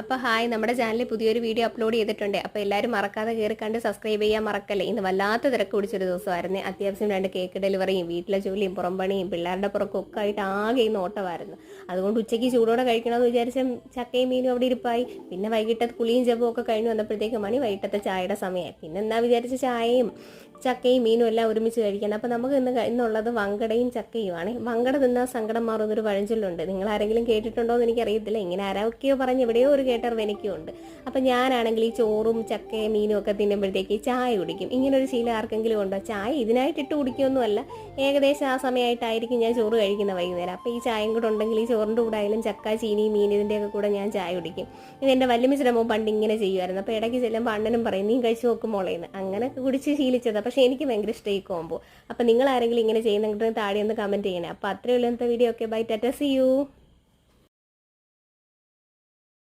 അപ്പോൾ ഹായ് നമ്മുടെ ചാനലിൽ പുതിയൊരു വീഡിയോ അപ്ലോഡ് ചെയ്തിട്ടുണ്ട്. അപ്പോൾ എല്ലാവരും മറക്കാതെ കയറി കണ്ട് സബ്സ്ക്രൈബ് ചെയ്യാൻ മറക്കല്ലേ? ഇന്ന് വല്ലാത്ത തിരക്ക് പിടിച്ചൊരു ദിവസമായിരുന്നു. അത്യാവശ്യം രണ്ട് കേക്ക് ഡെലിവറിയും വീട്ടിലെ ജോലിയും പുറംപണിയും പിള്ളേരുടെ പുറക്കും ഒക്കെ ആയിട്ട് ആകെ ഇന്ന് ഓട്ടമായിരുന്നു. അതുകൊണ്ട് ഉച്ചയ്ക്ക് ചൂടോടെ കഴിക്കണമെന്ന് വിചാരിച്ച ചക്കയും മീനും അവിടെ ഇരിപ്പായി. പിന്നെ വൈകിട്ടത്തെ കുളിയും ജപവും ഒക്കെ കഴിഞ്ഞ് വന്നപ്പോഴത്തേക്ക് മണി വൈകിട്ടത്തെ ചായയുടെ സമയമായി. പിന്നെ എന്നാ വിചാരിച്ച ചായയും ചക്കയും മീനും എല്ലാം ഒരുമിച്ച് കഴിക്കണം. അപ്പോൾ നമുക്ക് ഇന്ന് ഇന്നുള്ളത് വങ്കടയും ചക്കയുമാണ് വങ്കട തിന്നാൽ സങ്കടം മാറുന്നൊരു പഴഞ്ചൊല്ലുണ്ട്. നിങ്ങൾ ആരെങ്കിലും കേട്ടിട്ടുണ്ടോ എന്ന് എനിക്കറിയത്തില്ല. ഇങ്ങനെ ആരൊക്കെയോ പറഞ്ഞ് എവിടെയോ ഒരു കേട്ടറിവ് എനിക്കും ഉണ്ട് അപ്പം ഞാനാണെങ്കിൽ ഈ ചോറും ചക്കയും മീനും ഒക്കെ തിന്നുമ്പോഴത്തേക്ക് ചായ കുടിക്കും. ഇങ്ങനൊരു ശീലം ആർക്കെങ്കിലും ഉണ്ടോ? ചായ ഇതിനായിട്ട് ഇട്ട് കുടിക്കുകയൊന്നുമല്ല ഏകദേശം ആ സമയമായിട്ടായിരിക്കും ഞാൻ ചോറ് കഴിക്കുന്ന വൈകുന്നേരം. അപ്പോൾ ഈ ചായയും കൂടെ ഉണ്ടെങ്കിൽ ഈ ചോറിന്റെ കൂടെ ആയാലും ചക്ക ചീനി മീൻ ഇതിന്റെയൊക്കെ കൂടെ ഞാൻ ചായ കുടിക്കും. ഇത് എന്റെ വല്യമ്മ ശ്രമവും പണ്ട് ഇങ്ങനെ ചെയ്യുമായിരുന്നു. അപ്പോൾ ഇടയ്ക്ക് ചെല്ലുമ്പോൾ അണ്ണനും പറയും നീ കഴിച്ചു നോക്കും മോളേന്ന്. അങ്ങനെ കുടിച്ച് ശീലിച്ചത്. പക്ഷേ എനിക്ക് ഭയങ്കര ഇഷ്ടം ഈ കോമ്പോ അപ്പോൾ നിങ്ങൾ ആരെങ്കിലും ഇങ്ങനെ ചെയ്യുന്നുണ്ടെങ്കിൽ താഴെ ഒന്ന് കമന്റ് ചെയ്യണേ. അപ്പോൾ അത്രയുള്ള വീഡിയോ ഒക്കെ ബൈ ടാറ്റ സി യു